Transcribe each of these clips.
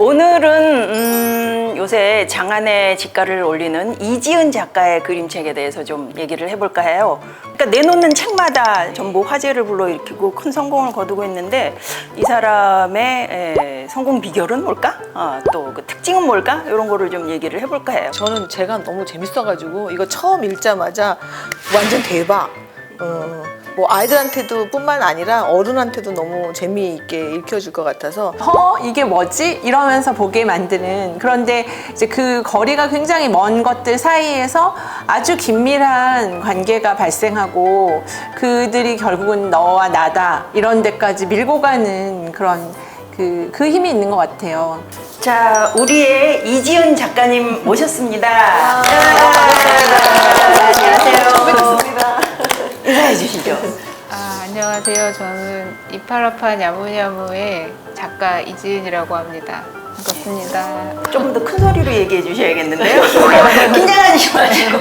오늘은 음, 요새 장안의 집가를 올리는 이지은 작가의 그림책에 대해서 좀 얘기를 해볼까 해요. 그러니까 내놓는 책마다 전부 화제를 불러일으키고 큰 성공을 거두고 있는데 이 사람의 에, 성공 비결은 뭘까? 아, 또그 특징은 뭘까? 이런 거를 좀 얘기를 해볼까 해요. 저는 제가 너무 재밌어가지고 이거 처음 읽자마자 완전 대박. 어, 뭐 아이들한테도 뿐만 아니라 어른한테도 너무 재미있게 읽혀줄 것 같아서 어 이게 뭐지 이러면서 보게 만드는 그런데 이제 그 거리가 굉장히 먼 것들 사이에서 아주 긴밀한 관계가 발생하고 그들이 결국은 너와 나다 이런 데까지 밀고 가는 그런 그, 그 힘이 있는 것 같아요. 자, 우리의 이지은 작가님 모셨습니다. 아, 안녕하세요. 안녕하세요. 저는 이파라파 야무야무의 작가 이지은이라고 합니다. 반갑습니다. 조금 더 큰 소리로 얘기해 주셔야겠는데요. 긴장하지 마시고.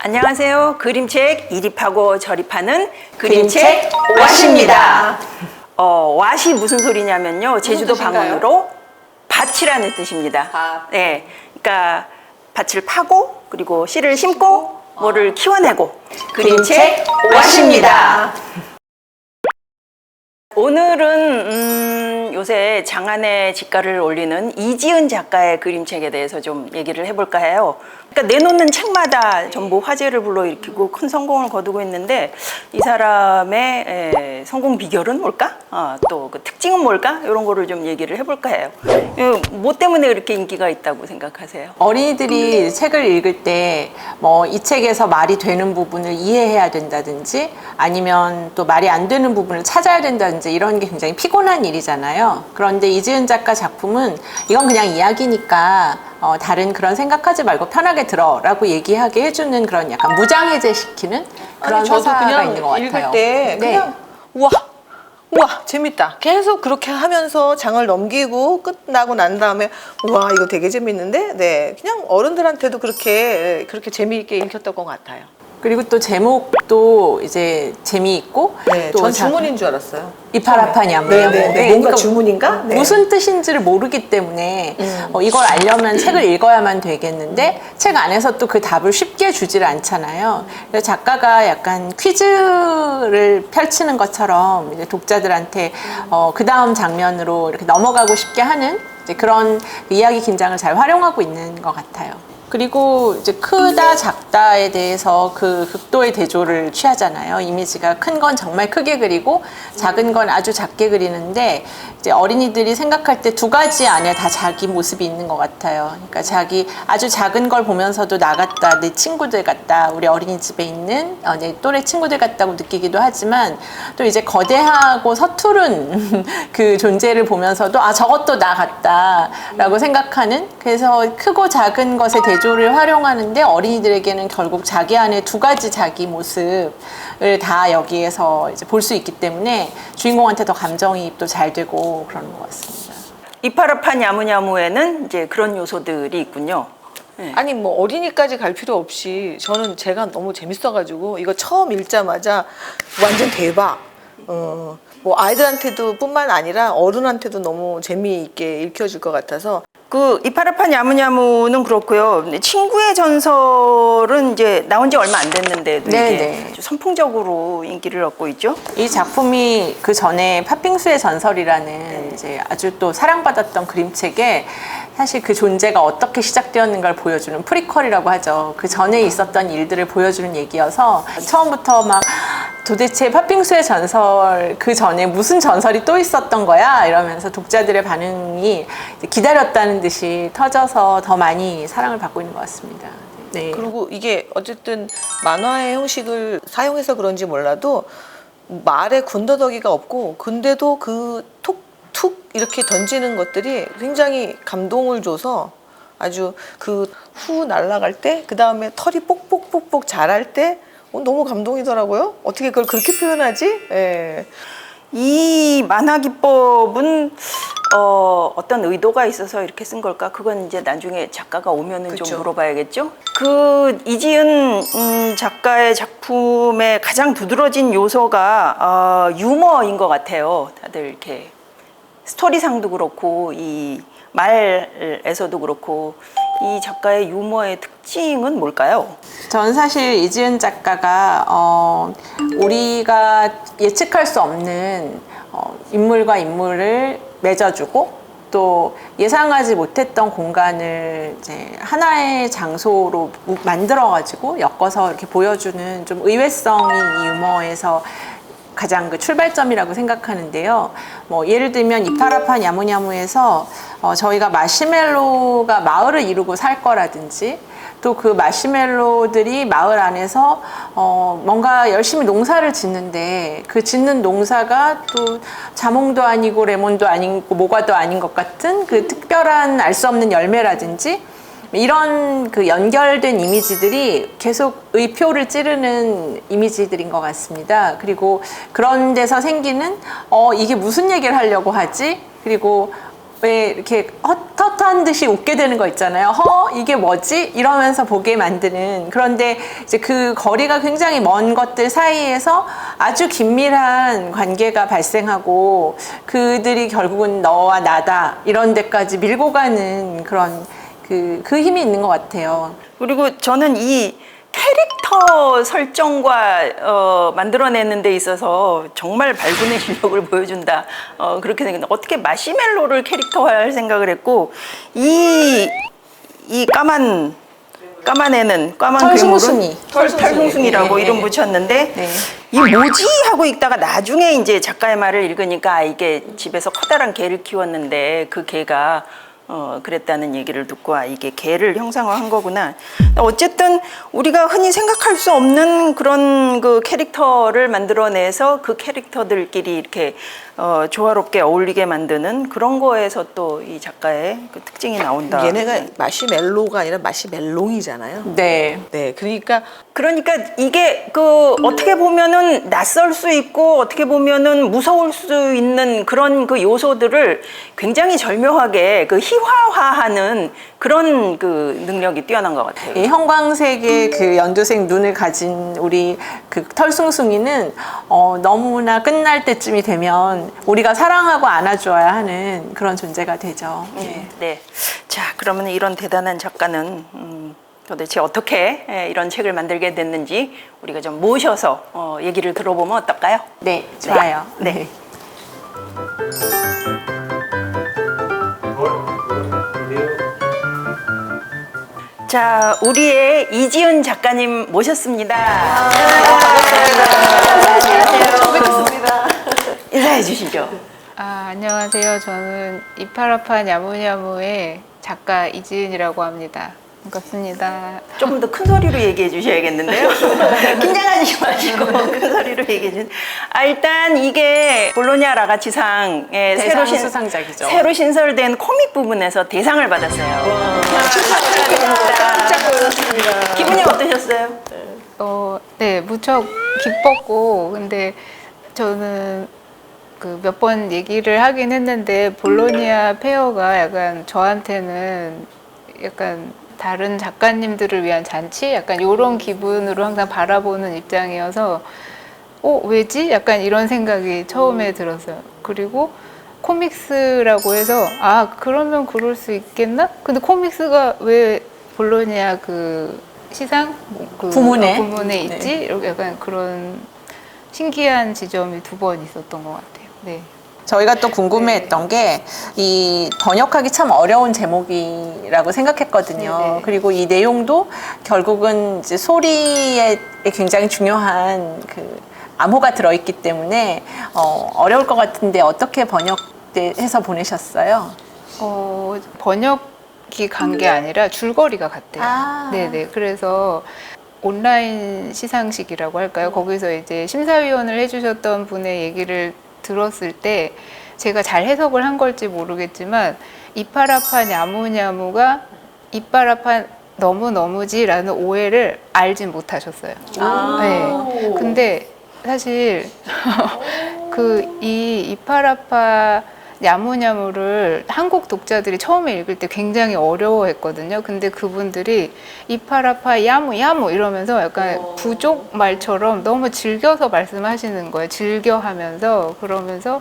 안녕하세요. 그림책 이립하고 저립하는 그림책 왓입니다. 어, 왓이 무슨 소리냐면요. 제주도 뜻인가요? 방언으로 밭이라는 뜻입니다. 밭. 네. 그러니까 밭을 파고 그리고 씨를 심고 뭐를 키워내고 그림책 왓입니다. 오늘은 음, 요새 장안의 집가를 올리는 이지은 작가의 그림책에 대해서 좀 얘기를 해볼까 해요. 그러니까 내놓는 책마다 전부 화제를 불러일으키고 큰 성공을 거두고 있는데 이 사람의 에, 성공 비결은 뭘까? 아, 또그 특징은 뭘까? 이런 거를 좀 얘기를 해볼까 해요. 뭐 때문에 그렇게 인기가 있다고 생각하세요? 어린이들이 책을 읽을 때 뭐 이 책에서 말이 되는 부분을 이해해야 된다든지 아니면 또 말이 안 되는 부분을 찾아야 된다든지 이런 게 굉장히 피곤한 일이잖아요. 그런데 이지은 작가 작품은 이건 그냥 이야기니까 어, 다른 그런 생각하지 말고 편하게 들어라고 얘기하게 해주는 그런 약간 무장해제 시키는 그런 아니, 저도 서사가 그냥 있는 것 같아요. 읽을 때 네. 그냥 우와 우와 재밌다 계속 그렇게 하면서 장을 넘기고 끝나고 난 다음에 우와 이거 되게 재밌는데 네 그냥 어른들한테도 그렇게 그렇게 재미있게 읽혔던 것 같아요. 그리고 또 제목도 이제 재미있고 네, 또 전 자- 주문인 줄 알았어요. 이파라파냐무요. 네, 네, 네. 뭔가 주문인가? 네. 무슨 뜻인지를 모르기 때문에 음. 어, 이걸 알려면 책을 읽어야만 되겠는데 책 안에서 또 그 답을 쉽게 주질 않잖아요. 그래서 작가가 약간 퀴즈를 펼치는 것처럼 이제 독자들한테 어, 그 다음 장면으로 이렇게 넘어가고 싶게 하는 이제 그런 이야기 긴장을 잘 활용하고 있는 것 같아요. 그리고 이제 크다 작다에 대해서 그 극도의 대조를 취하잖아요. 이미지가 큰 건 정말 크게 그리고 작은 건 아주 작게 그리는데 이제 어린이들이 생각할 때 두 가지 안에 다 자기 모습이 있는 것 같아요. 그러니까 자기 아주 작은 걸 보면서도 나 같다, 내 친구들 같다, 우리 어린이집에 있는 어, 내 또래 친구들 같다고 느끼기도 하지만 또 이제 거대하고 서투른 그 존재를 보면서도 아 저것도 나 같다라고 생각하는 그래서 크고 작은 것의 대조 를 활용하는데 어린이들에게는 결국 자기 안에 두 가지 자기 모습을 다 여기에서 이제 볼 수 있기 때문에 주인공한테 더 감정이입도 잘 되고 그러는 것 같습니다. 이파라파 야무야무에는 이제 그런 요소들이 있군요. 아니 뭐 어린이까지 갈 필요 없이 저는 제가 너무 재밌어가지고 이거 처음 읽자마자 완전 대박. 어, 뭐 아이들한테도 뿐만 아니라 어른한테도 너무 재미있게 읽혀줄 것 같아서 그 이파라파 야무야무는 그렇고요. 친구의 전설은 이제 나온 지 얼마 안 됐는데도 네, 이게 네. 아주 선풍적으로 인기를 얻고 있죠. 이 작품이 그 전에 팥빙수의 전설이라는 이제 아주 또 사랑받았던 그림책에 사실 그 존재가 어떻게 시작되었는가를 보여주는 프리퀄이라고 하죠. 그 전에 있었던 일들을 보여주는 얘기여서 처음부터 막 도대체 팥빙수의 전설 그 전에 무슨 전설이 또 있었던 거야 이러면서 독자들의 반응이 기다렸다는 듯이 터져서 더 많이 사랑을 받고 있는 것 같습니다. 네. 그리고 이게 어쨌든 만화의 형식을 사용해서 그런지 몰라도 말에 군더더기가 없고 근데도 그 톡툭 이렇게 던지는 것들이 굉장히 감동을 줘서 아주 그 후 날아갈 때 그 다음에 털이 뽁뽁뽁뽁 자랄 때 어, 너무 감동이더라고요. 어떻게 그걸 그렇게 표현하지? 예. 이 만화 기법은 어, 어떤 의도가 있어서 이렇게 쓴 걸까? 그건 이제 나중에 작가가 오면은 그쵸. 좀 물어봐야겠죠. 그 이지은 음, 작가의 작품의 가장 두드러진 요소가 어, 유머인 것 같아요. 다들 이렇게 스토리상도 그렇고 이 말에서도 그렇고 이 작가의 유머의 특징은 뭘까요? 전 사실 이지은 작가가 어, 우리가 예측할 수 없는 어, 인물과 인물을 맺어주고 또 예상하지 못했던 공간을 이제 하나의 장소로 만들어 가지고 엮어서 이렇게 보여주는 좀 의외성이 이 유머에서 가장 그 출발점이라고 생각하는데요. 뭐 예를 들면 이파라판 야무냐무에서 어, 저희가 마시멜로가 마을을 이루고 살 거라든지 또 그 마시멜로들이 마을 안에서 어, 뭔가 열심히 농사를 짓는데 그 짓는 농사가 또 자몽도 아니고 레몬도 아니고 모과도 아닌 것 같은 그 특별한 알 수 없는 열매라든지 이런 그 연결된 이미지들이 계속 의표를 찌르는 이미지들인 것 같습니다. 그리고 그런 데서 생기는 어 이게 무슨 얘기를 하려고 하지? 그리고 왜 이렇게 헛헛한 듯이 웃게 되는 거 있잖아요. 허 이게 뭐지? 이러면서 보게 만드는 그런데 이제 그 거리가 굉장히 먼 것들 사이에서 아주 긴밀한 관계가 발생하고 그들이 결국은 너와 나다 이런 데까지 밀고 가는 그런 그, 그 힘이 있는 것 같아요. 그리고 저는 이 캐릭터 설정과 어, 만들어내는 데 있어서 정말 발군의 실력을 보여준다. 어, 그렇게 생각했는데 어떻게 마시멜로를 캐릭터화할 생각을 했고 이, 이 까만 까만 애는 까만 털숭숭이. 털숭숭이라고 네, 이름 네. 붙였는데 네. 이 뭐지 하고 읽다가 나중에 이제 작가의 말을 읽으니까 아, 이게 집에서 커다란 개를 키웠는데 그 개가 어, 그랬다는 얘기를 듣고 아 이게 개를 형상화한 거구나. 어쨌든 우리가 흔히 생각할 수 없는 그런 그 캐릭터를 만들어내서 그 캐릭터들끼리 이렇게 어, 조화롭게 어울리게 만드는 그런 거에서 또 이 작가의 그 특징이 나온다. 얘네가 마시멜로가 아니라 마시멜롱이잖아요. 네. 네, 그러니까 그러니까 이게 그 어떻게 보면은 낯설 수 있고 어떻게 보면은 무서울 수 있는 그런 그 요소들을 굉장히 절묘하게 그 희화화하는 그런 그 능력이 뛰어난 것 같아요. 이 형광색의 그 연두색 눈을 가진 우리 그 털숭숭이는 어, 너무나 끝날 때쯤이 되면 우리가 사랑하고 안아줘야 하는 그런 존재가 되죠. 네. 네. 자, 그러면 이런 대단한 작가는 음, 도대체 어떻게 예, 이런 책을 만들게 됐는지 우리가 좀 모셔서 어, 얘기를 들어보면 어떨까요? 네, 좋아요. 네. 자, 우리의 이지은 작가님 모셨습니다. 안녕하세요. 인사해 주시죠. 아, 안녕하세요. 저는 이파라판 야무야무의 작가 이지은이라고 합니다. 반갑습니다. 조금 더 큰 소리로 얘기해 주셔야겠는데요. 긴장하지 마시고 큰 소리로 얘기해 주세요. 아, 일단 이게 볼로냐 라가치상의 새로, 신, 수상작이죠. 새로 신설된 코믹 부분에서 대상을 받았어요. 축하드립니다. 기분이 어떠셨어요? 어, 네, 무척 기뻤고, 근데 저는 그 몇 번 얘기를 하긴 했는데, 볼로니아 페어가 약간 저한테는 약간 다른 작가님들을 위한 잔치? 약간 이런 기분으로 항상 바라보는 입장이어서, 어, 왜지? 약간 이런 생각이 처음에 들었어요. 그리고 코믹스라고 해서, 아, 그러면 그럴 수 있겠나? 근데 코믹스가 왜 볼로니아 그 시상? 그 부문에? 어, 부문에 네. 있지? 이렇게 약간 그런 신기한 지점이 두 번 있었던 것 같아요. 네. 저희가 또 궁금해했던 게 이 번역하기 참 어려운 제목이라고 생각했거든요. 네네. 그리고 이 내용도 결국은 이제 소리에 굉장히 중요한 그 암호가 들어있기 때문에 어, 어려울 것 같은데 어떻게 번역해서 보내셨어요? 어, 번역이 간 게 아니라 줄거리가 같대요. 아. 네네. 그래서 온라인 시상식이라고 할까요? 거기서 이제 심사위원을 해주셨던 분의 얘기를 들었을 때 제가 잘 해석을 한 걸지 모르겠지만 이파라판 야무냐무가 이파라판 너무너무지라는 오해를 알진 못하셨어요. 네. 근데 사실 그 이 이파라파 야무냐무를 한국 독자들이 처음에 읽을 때 굉장히 어려워했거든요. 근데 그분들이 이파라파 야무 야무 이러면서 약간 부족 말처럼 너무 즐겨서 말씀하시는 거예요. 즐겨하면서 그러면서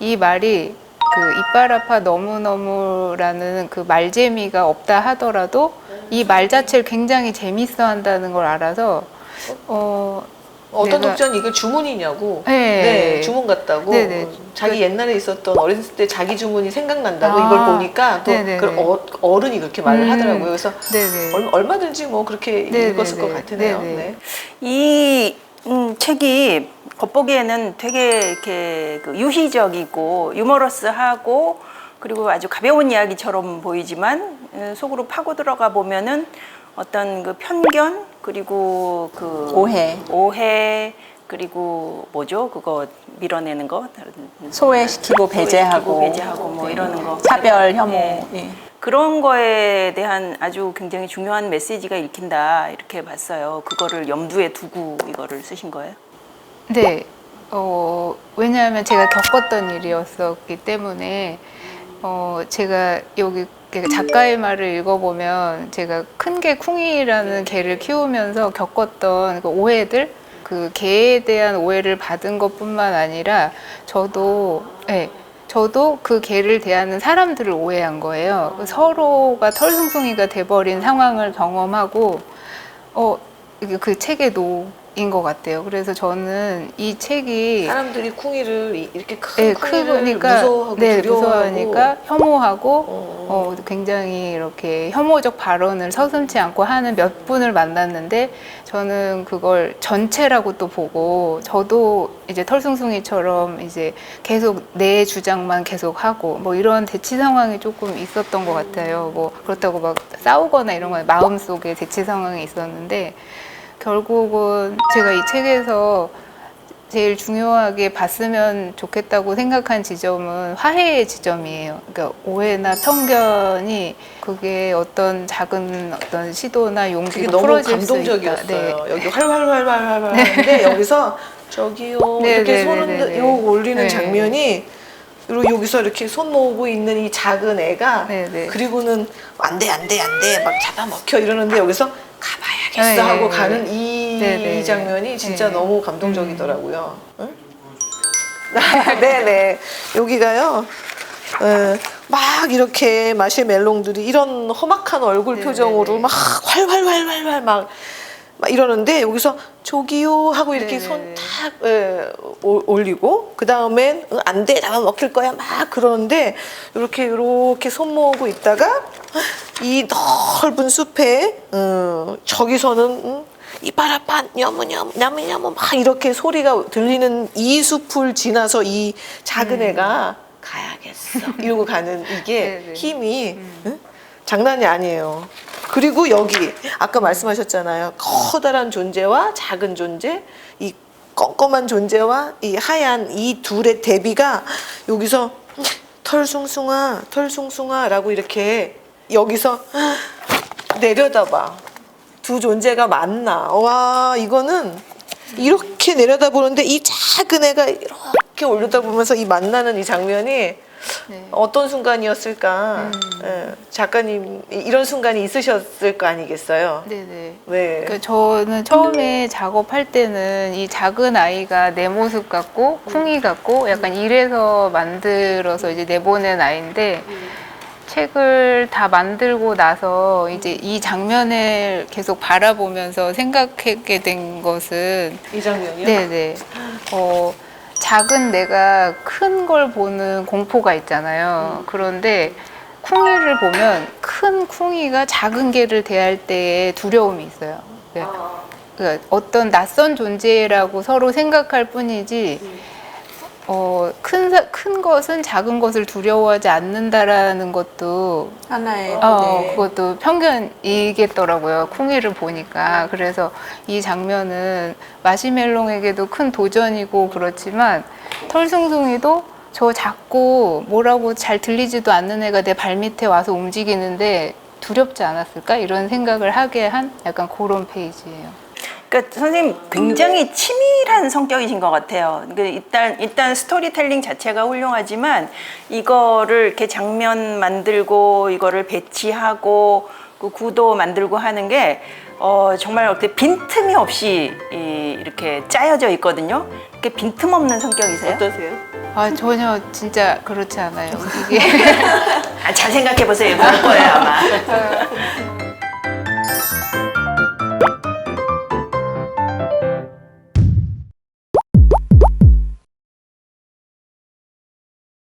이 말이 그 이빠라파 너무너무라는 그 말재미가 없다 하더라도 이 말 자체를 굉장히 재밌어 한다는 걸 알아서 어 어떤 내가- 독자는 이게 주문이냐고. 네. 네, 주문 같다고. 네네. 어, 자기 옛날에 있었던 어렸을 때 자기 주문이 생각난다고 아. 이걸 보니까 또 네네네. 그런 어, 어른이 그렇게 말을 음. 하더라고요. 그래서 네네. 얼, 얼마든지 뭐 그렇게 네네네. 읽었을 것 같으네요. 네 네. 네. 이 음, 책이 겉보기에는 되게 이렇게 그 유희적이고 유머러스하고 그리고 아주 가벼운 이야기처럼 보이지만 음, 속으로 파고 들어가 보면은 어떤 그 편견 그리고 그 오해. 오해 그리고 뭐죠 그거 밀어내는 거 소외시키고 배제하고, 소외시키고 배제하고 뭐 네. 이러는 거 차별 혐오 네. 예. 그런 거에 대한 아주 굉장히 중요한 메시지가 읽힌다 이렇게 봤어요. 그거를 염두에 두고 이거를 쓰신 거예요? 네. 어, 왜냐하면 제가 겪었던 일이었었기 때문에 어, 제가 여기 그 작가의 말을 읽어보면 제가 큰 개 쿵이라는 개를 키우면서 겪었던 그 오해들 그 개에 대한 오해를 받은 것뿐만 아니라 저도 예, 저도 그 개를 대하는 사람들을 오해한 거예요. 서로가 털숭숭이가 돼버린 상황을 경험하고 어그노 인것 같아요. 그래서 저는 이 책이 사람들이 쿵이를 이- 이렇게 큰 네, 쿵이를 크니까 무서워하고 네, 두려워하고 무서워하니까 혐오하고 어. 어, 굉장히 이렇게 혐오적 발언을 서슴지 않고 하는 몇 분을 만났는데 저는 그걸 전체라고 또 보고 저도 이제 털숭숭이처럼 이제 계속 내 주장만 계속 하고 뭐 이런 대치 상황이 조금 있었던 것 같아요. 뭐 그렇다고 막 싸우거나 이런 건 마음속에 대치 상황이 있었는데 결국은 제가 이 책에서 제일 중요하게 봤으면 좋겠다고 생각한 지점은 화해의 지점이에요. 그러니까 오해나 편견이 그게 어떤 작은 어떤 시도나 용기로 너무 풀어질 감동적이었어요. 네. 여기 활활활활활활 하는데 여기서 저기요 네, 이렇게 네, 손 네, 흔들 네, 요 네. 올리는 네. 장면이 그리고 여기서 이렇게 손 모으고 있는 이 작은 애가 네, 네. 그리고는 안 돼 안 돼 안 돼 막 잡아먹혀 이러는데 여기서 가봐야겠어 네, 하고 네, 가는 네. 이, 네, 네, 이 장면이 진짜 네. 너무 감동적이더라고요. 응? 네네 여기가요. 에, 막 이렇게 마시멜롱들이 이런 험악한 얼굴 네, 표정으로 네, 네. 막 활활활활활 막, 막 이러는데 여기서 저기요 하고 이렇게 네, 네, 손 네. 탁 올리고 그 다음엔 안돼 나만 먹힐 거야 막 그러는데 이렇게 이렇게 손 모으고 있다가 이 넓은 숲에 어, 저기서는 음, 이바라판 냐무냐무 냐무냐무 막 이렇게 소리가 들리는 이 숲을 지나서 이 작은 애가 가야겠어 이러고 가는 이게 네, 네. 힘이 응? 장난이 아니에요. 그리고 여기 아까 말씀하셨잖아요. 커다란 존재와 작은 존재, 이 껌껌한 존재와 이 하얀 이 둘의 대비가 여기서 털숭숭아, 털숭숭아라고 이렇게 여기서 내려다봐. 두 존재가 만나. 와, 이거는 이렇게 내려다보는데 이 작은 애가 이렇게 올려다보면서 이 만나는 이 장면이 네. 어떤 순간이었을까? 예, 작가님 이- 이런 순간이 있으셨을 거 아니겠어요? 네네. 네. 그 저는 처음에 작업할 때는 이 작은 아이가 내 모습 같고 쿵이 같고 약간 이래서 만들어서 이제 내보낸 아이인데 책을 다 만들고 나서 이제 이 장면을 계속 바라보면서 생각하게 된 것은 이 장면이요? 네네. 어, 작은 내가 큰 걸 보는 공포가 있잖아요. 그런데 쿵이를 보면 큰 쿵이가 작은 개를 대할 때의 두려움이 있어요. 네. 그러니까 어떤 낯선 존재라고 서로 생각할 뿐이지, 어, 큰, 사- 큰 것은 작은 것을 두려워하지 않는다라는 것도 하나의 어, 네. 그것도 편견이겠더라고요. 쿵이를 보니까. 그래서 이 장면은 마시멜롱에게도 큰 도전이고 그렇지만 털숭숭이도 저 작고 뭐라고 잘 들리지도 않는 애가 내 발밑에 와서 움직이는데 두렵지 않았을까? 이런 생각을 하게 한 약간 그런 페이지예요. 그러니까 선생님 굉장히 치밀한 성격이신 것 같아요. 그러니까 일단 일단 스토리텔링 자체가 훌륭하지만 이거를 이렇게 장면 만들고 이거를 배치하고 그 구도 만들고 하는 게 어, 정말 어떻게 빈틈이 없이 이, 이렇게 짜여져 있거든요. 이렇게 빈틈 없는 성격이세요? 어떠세요? 아 전혀 진짜 그렇지 않아요. 이게 아, 잘 생각해 보세요. 그럴 거예요 아마.